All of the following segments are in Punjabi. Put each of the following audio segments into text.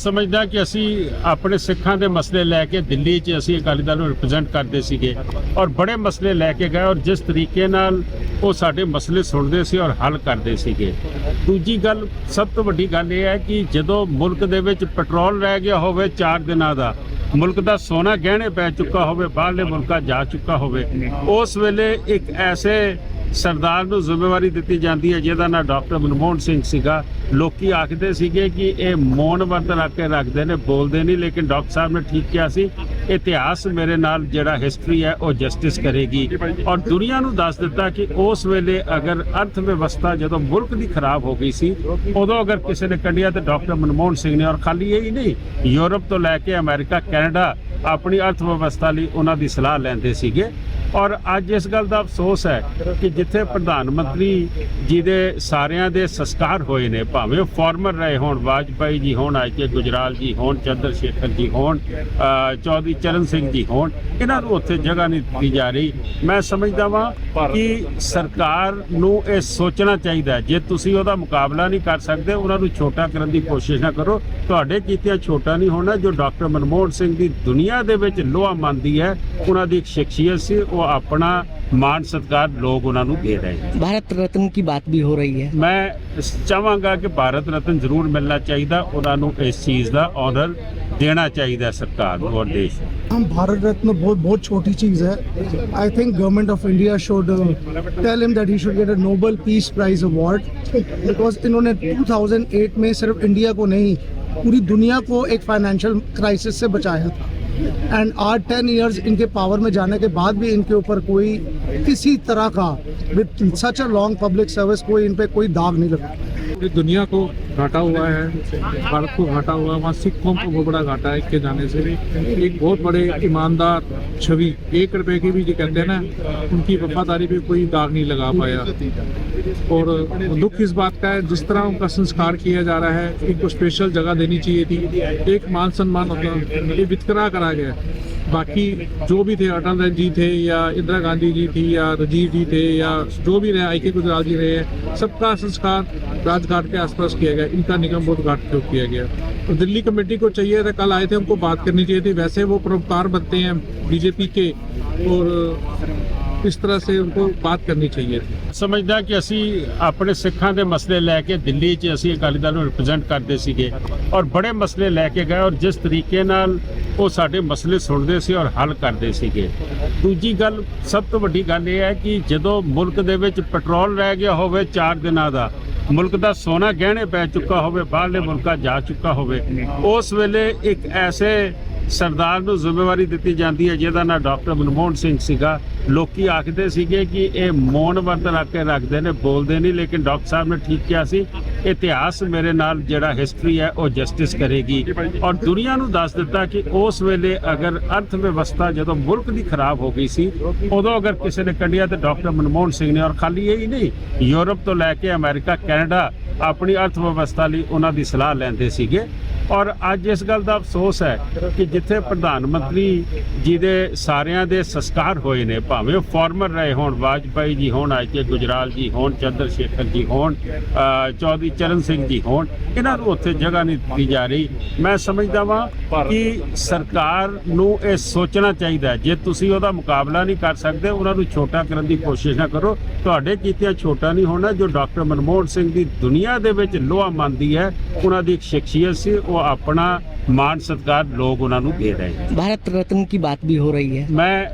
ਸਮਝਦਾ ਕਿ ਅਸੀਂ ਆਪਣੇ ਸਿੱਖਾਂ ਦੇ ਮਸਲੇ ਲੈ ਕੇ ਦਿੱਲੀ 'ਚ ਅਸੀਂ ਅਕਾਲੀ ਦਲ ਨੂੰ ਰਿਪਰੈਜ਼ੈਂਟ ਕਰਦੇ ਸੀਗੇ ਔਰ ਬੜੇ ਮਸਲੇ ਲੈ ਕੇ ਗਏ ਔਰ ਜਿਸ ਤਰੀਕੇ ਨਾਲ ਉਹ ਸਾਡੇ ਮਸਲੇ ਸੁਣਦੇ ਸੀ ਔਰ ਹੱਲ ਕਰਦੇ ਸੀਗੇ। ਦੂਜੀ ਗੱਲ, ਸਭ ਤੋਂ ਵੱਡੀ ਗੱਲ ਇਹ ਹੈ ਕਿ ਜਦੋਂ ਮੁਲਕ ਦੇ ਵਿੱਚ ਪੈਟਰੋਲ ਰਹਿ ਗਿਆ ਹੋਵੇ 4 ਦਿਨਾਂ ਦਾ, ਮੁਲਕ ਦਾ ਸੋਨਾ ਗਹਿਣੇ ਪੈ ਚੁੱਕਾ ਹੋਵੇ, ਬਾਹਰਲੇ ਮੁਲਕਾਂ ਜਾ ਚੁੱਕਾ ਹੋਵੇ, ਉਸ ਵੇਲੇ ਇੱਕ ਐਸੇ ਸਰਦਾਰ ਨੂੰ ਜ਼ਿੰਮੇਵਾਰੀ ਦਿੱਤੀ ਜਾਂਦੀ ਹੈ, ਜਿਹਦਾ ਨਾਂ ਡਾਕਟਰ ਮਨਮੋਹਨ ਸਿੰਘ ਸੀਗਾ। ਲੋਕੀ ਆਖਦੇ ਸੀਗੇ ਕਿ ਇਹ ਮੌਨ ਵਰਤ ਰੱਖ ਕੇ ਰੱਖਦੇ ਨੇ, ਬੋਲਦੇ ਨਹੀਂ, ਲੇਕਿਨ ਡਾਕਟਰ ਸਾਹਿਬ ਨੇ ਠੀਕ ਕਿਹਾ ਸੀ, ਇਤਿਹਾਸ ਮੇਰੇ ਨਾਲ ਜਿਹੜਾ ਹਿਸਟਰੀ ਹੈ, ਉਹ ਜਸਟਿਸ ਕਰੇਗੀ। ਔਰ ਦੁਨੀਆ ਨੂੰ ਦੱਸ ਦਿੱਤਾ ਕਿ ਉਸ ਵੇਲੇ ਅਗਰ ਅਰਥ ਵਿਵਸਥਾ ਜਦੋਂ ਮੁਲਕ ਦੀ ਖਰਾਬ ਹੋ ਗਈ ਸੀ, ਉਦੋਂ ਅਗਰ ਕਿਸੇ ਨੇ ਕੱਢਿਆ ਤੇ ਡਾਕਟਰ ਮਨਮੋਹਨ ਸਿੰਘ ਨੇ, ਔਰ ਖਾਲੀ ਇਹ ਹੀ ਨਹੀਂ, ਯੂਰਪ ਤੋਂ ਲੈ ਕੇ ਅਮਰੀਕਾ, ਕੈਨੇਡਾ, ਆਪਣੀ ਅਰਥ ਵਿਵਸਥਾ ਲਈ ਉਹਨਾਂ ਦੀ ਸਲਾਹ ਲੈਂਦੇ ਸੀਗੇ। ਔਰ ਅੱਜ ਇਸ ਗੱਲ ਦਾ ਅਫਸੋਸ ਹੈ ਕਿ ਜਿੱਥੇ ਪ੍ਰਧਾਨ ਮੰਤਰੀ ਜੀ ਦੇ ਸਾਰਿਆਂ ਦੇ ਸੰਸਕਾਰ ਹੋਏ ਨੇ, ਭਾਵੇਂ ਉਹ ਫਾਰਮਰ ਰਹੇ ਹੋਣ, ਵਾਜਪਾਈ ਜੀ ਹੋਣ ਆਈ ਕੇ ਗੁਜਰਾਲ ਜੀ ਹੋਣ, ਚੰਦਰ ਸ਼ੇਖਰ ਜੀ ਹੋਣ ਚੌਧਰੀ ਚਰਨ ਸਿੰਘ ਜੀ ਹੋਣ, ਇਹਨਾਂ ਨੂੰ ਉੱਥੇ ਜਗ੍ਹਾ ਨਹੀਂ ਦਿੱਤੀ ਜਾ ਰਹੀ। ਮੈਂ ਸਮਝਦਾ ਵਾਂ ਕਿ ਸਰਕਾਰ ਨੂੰ ਇਹ ਸੋਚਣਾ ਚਾਹੀਦਾ ਜੇ ਤੁਸੀਂ ਉਹਦਾ ਮੁਕਾਬਲਾ ਨਹੀਂ ਕਰ ਸਕਦੇ, ਉਹਨਾਂ ਨੂੰ ਛੋਟਾ ਕਰਨ ਦੀ ਕੋਸ਼ਿਸ਼ ਨਾ ਕਰੋ। ਤੁਹਾਡੇ ਕੀਤਿਆਂ ਛੋਟਾ ਨਹੀਂ ਹੋਣਾ, ਜੋ ਡਾਕਟਰ ਮਨਮੋਹਨ ਸਿੰਘ ਦੀ ਦੁਨੀਆ ਦੇ ਵਿੱਚ ਲੋਹਾ ਮੰਨਦੀ ਹੈ, ਉਹਨਾਂ ਦੀ ਇੱਕ ਸ਼ਖਸੀਅਤ ਸੀ ਉਹ ਆਪਣਾ ਮਾਣ ਸਤਿਕਾਰ ਲੋਕ ਉਹਨਾਂ ਨੂੰ ਦੇ ਰਹੇ ਨੇ भारत रत्न की बात भी हो रही है ਮੈਂ ਚਾਹਾਂਗਾ ਕਿ ਭਾਰਤ ਰਤਨ ਜ਼ਰੂਰ ਮਿਲਣਾ ਚਾਹੀਦਾ ਉਹਨਾਂ ਨੂੰ ਇਸ ਚੀਜ਼ ਦਾ ਆਨਰ ਦੇਣਾ ਚਾਹੀਦਾ ਸਰਕਾਰ ਨੂੰ ਔਰ ਦੇਸ਼ ਨੂੰ हम भारत रत्न बहुत बहुत छोटी चीज है I think government of India should tell him that he should get a Nobel peace prize award because इन्होंने 2008 में सिर्फ इंडिया को नहीं पूरी दुनिया को एक फाइनेंशियल क्राइसिस से बचाया था एंड आज टेन इयर्स इनके पावर में जाने के बाद भी इनके ऊपर कोई किसी तरह का with such a long public service कोई इन पे कोई दाग नहीं लगा पूरी दुनिया को घाटा हुआ है भारत को घाटा हुआ है वहाँ सिख कौम को बहुत बड़ा घाटा है इनके जाने से एक बहुत बड़े ईमानदार छवि एक रुपए की भी जो कहते हैं ना उनकी वफादारी पे कोई दाग नहीं लगा पाया और दुख इस बात का है जिस तरह उनका संस्कार किया जा रहा है इनको स्पेशल जगह देनी चाहिए थी एक मान सम्मान होता ये वितकरा करा गया बाकी जो भी थे अटल जी थे या इंदिरा गांधी जी थी या राजीव जी थे या जो भी रहे आई के गुजराल जी रहे हैं सबका संस्कार राजघाट के आसपास किया गया इनका निगम बोध घाट के ऊपर किया गया तो दिल्ली कमेटी को चाहिए था कल आए थे हमको बात करनी चाहिए थी वैसे वो परोपकार बनते हैं बीजेपी के और इस तरह से उनको बात करनी चाहिए थी ਸਮਝਦਾ ਕਿ ਅਸੀਂ ਆਪਣੇ ਸਿੱਖਾਂ ਦੇ ਮਸਲੇ ਲੈ ਕੇ ਦਿੱਲੀ 'ਚ ਅਸੀਂ ਅਕਾਲੀ ਦਲ ਨੂੰ ਰਿਪਰੈਜ਼ੈਂਟ ਕਰਦੇ ਸੀਗੇ ਔਰ ਬੜੇ ਮਸਲੇ ਲੈ ਕੇ ਗਏ ਔਰ ਜਿਸ ਤਰੀਕੇ ਨਾਲ ਉਹ ਸਾਡੇ ਮਸਲੇ ਸੁਣਦੇ ਸੀ ਔਰ ਹੱਲ ਕਰਦੇ ਸੀਗੇ ਦੂਜੀ ਗੱਲ ਸਭ ਤੋਂ ਵੱਡੀ ਗੱਲ ਇਹ ਹੈ ਕਿ ਜਦੋਂ ਮੁਲਕ ਦੇ ਵਿੱਚ ਪੈਟਰੋਲ ਰਹਿ ਗਿਆ ਹੋਵੇ 4 ਦਿਨਾਂ ਦਾ ਮੁਲਕ ਦਾ ਸੋਨਾ ਗਹਿਣੇ ਪੈ ਚੁੱਕਾ ਹੋਵੇ ਬਾਹਰਲੇ ਮੁਲਕਾਂ ਜਾ ਚੁੱਕਾ ਹੋਵੇ ਉਸ ਵੇਲੇ ਇੱਕ ਐਸੇ ਸਰਦਾਰ ਨੂੰ ਜ਼ਿੰਮੇਵਾਰੀ ਦਿੱਤੀ ਜਾਂਦੀ ਹੈ, ਜਿਹਦਾ ਨਾਂ ਡਾਕਟਰ ਮਨਮੋਹਨ ਸਿੰਘ ਸੀਗਾ। ਲੋਕੀ ਆਖਦੇ ਸੀਗੇ ਕਿ ਇਹ ਮੌਨ ਵਰਤ ਰੱਖ ਕੇ ਰੱਖਦੇ ਨੇ, ਬੋਲਦੇ ਨਹੀਂ, ਲੇਕਿਨ ਡਾਕਟਰ ਸਾਹਿਬ ਨੇ ਠੀਕ ਕਿਹਾ ਸੀ, ਇਤਿਹਾਸ ਮੇਰੇ ਨਾਲ ਜਿਹੜਾ ਹਿਸਟਰੀ ਹੈ, ਉਹ ਜਸਟਿਸ ਕਰੇਗੀ। ਔਰ ਦੁਨੀਆ ਨੂੰ ਦੱਸ ਦਿੱਤਾ ਕਿ ਉਸ ਵੇਲੇ ਅਗਰ ਅਰਥ ਵਿਵਸਥਾ ਜਦੋਂ ਮੁਲਕ ਦੀ ਖਰਾਬ ਹੋ ਗਈ ਸੀ, ਉਦੋਂ ਅਗਰ ਕਿਸੇ ਨੇ ਕੱਢਿਆ ਤੇ ਡਾਕਟਰ ਮਨਮੋਹਨ ਸਿੰਘ ਨੇ, ਔਰ ਖਾਲੀ ਇਹ ਹੀ ਨਹੀਂ, ਯੂਰਪ ਤੋਂ ਲੈ ਕੇ ਅਮਰੀਕਾ, ਕੈਨੇਡਾ, ਆਪਣੀ ਅਰਥ ਵਿਵਸਥਾ ਲਈ ਉਹਨਾਂ ਦੀ ਸਲਾਹ ਲੈਂਦੇ ਸੀਗੇ। ਔਰ ਅੱਜ ਇਸ ਗੱਲ ਦਾ ਅਫਸੋਸ ਹੈ ਕਿ ਜਿੱਥੇ ਪ੍ਰਧਾਨ ਮੰਤਰੀ ਜੀ ਦੇ ਸਾਰਿਆਂ ਦੇ ਸੰਸਕਾਰ ਹੋਏ ਨੇ, ਭਾਵੇਂ ਉਹ ਫਾਰਮਰ ਰਹੇ ਹੋਣ, ਵਾਜਪਾਈ ਜੀ ਹੋਣ, ਆਈ ਕੇ ਗੁਜਰਾਲ ਜੀ ਹੋਣ, ਚੰਦਰ ਸ਼ੇਖਰ ਜੀ ਹੋਣ ਚੌਧਰੀ ਚਰਨ ਸਿੰਘ ਜੀ ਹੋਣ, ਇਹਨਾਂ ਨੂੰ ਉੱਥੇ ਜਗ੍ਹਾ ਨਹੀਂ ਦਿੱਤੀ ਜਾ ਰਹੀ। ਮੈਂ ਸਮਝਦਾ ਵਾਂ ਕਿ ਸਰਕਾਰ ਨੂੰ ਇਹ ਸੋਚਣਾ ਚਾਹੀਦਾ ਜੇ ਤੁਸੀਂ ਉਹਦਾ ਮੁਕਾਬਲਾ ਨਹੀਂ ਕਰ ਸਕਦੇ, ਉਹਨਾਂ ਨੂੰ ਛੋਟਾ ਕਰਨ ਦੀ ਕੋਸ਼ਿਸ਼ ਨਾ ਕਰੋ। ਤੁਹਾਡੇ ਕੀਤਿਆਂ ਛੋਟਾ ਨਹੀਂ ਹੋਣਾ, ਜੋ ਡਾਕਟਰ ਮਨਮੋਹਨ ਸਿੰਘ ਦੀ ਦੁਨੀਆ ਦੇ ਵਿੱਚ ਲੋਹਾ ਮੰਨਦੀ ਹੈ, ਉਹਨਾਂ ਦੀ ਇੱਕ ਸ਼ਖਸੀਅਤ ਸੀ, ਉਹ ਆਪਣਾ ਮਾਣ ਸਤਿਕਾਰ ਲੋਕ ਉਹਨਾਂ ਨੂੰ ਦੇ ਰਹੇ ਨੇ भारत रत्न की बात भी हो रही है ਮੈਂ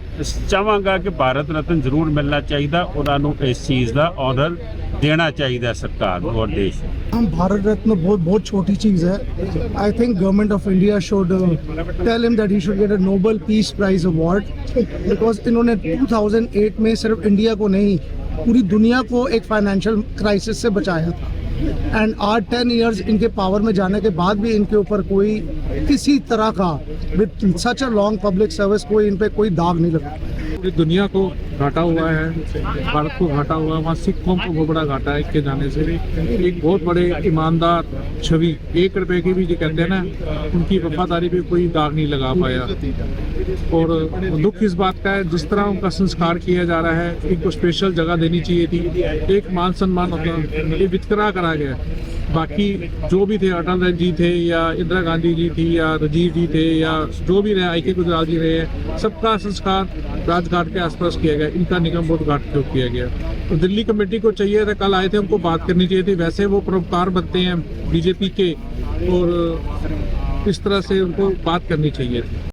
ਚਾਹਾਂਗਾ ਕਿ ਭਾਰਤ ਰਤਨ ਜ਼ਰੂਰ ਮਿਲਣਾ ਚਾਹੀਦਾ ਉਹਨਾਂ ਨੂੰ ਇਸ ਚੀਜ਼ ਦਾ ਆਨਰ ਦੇਣਾ ਚਾਹੀਦਾ ਸਰਕਾਰ ਨੂੰ ਔਰ ਦੇਸ਼ ਨੂੰ हम भारत रत्न बहुत बहुत छोटी चीज है I think government of India should tell him that he should get a Nobel peace prize award because इन्होंने 2008 में सिर्फ इंडिया को नहीं पूरी दुनिया को एक फाइनेंशियल क्राइसिस से बचाया था एंड आज टेन इयर्स इनके पावर में जाने के बाद भी इनके ऊपर कोई किसी तरह का with such a long public service कोई इन पे कोई दाग नहीं लगा। पूरी दुनिया को घाटा हुआ है, भारत को घाटा हुआ है, वहाँ सिख कौम को बहुत बड़ा घाटा है इनके जाने से एक बहुत बड़े ईमानदार छवि, एक रुपए की भी जो कहते हैं ना, उनकी वफादारी पे कोई दाग नहीं लगा पाया। और दुख इस बात का है, जिस तरह उनका संस्कार किया जा रहा है, इनको स्पेशल जगह देनी चाहिए थी। एक मान सम्मान होता, ये वितकरा करा गया बाकी जो भी थे, अटल जी थे या इंदिरा गांधी जी थी या राजीव जी थे या जो भी रहे, आई के गुजराल जी रहे हैं सबका संस्कार राजघाट के आसपास किया गया। इनका निगम बोध घाट के किया गया। तो दिल्ली कमेटी को चाहिए था, कल आए थे, उनको बात करनी चाहिए थी। वैसे वो परोपकार बनते हैं, बीजेपी के, और इस तरह से उनको बात करनी चाहिए थी।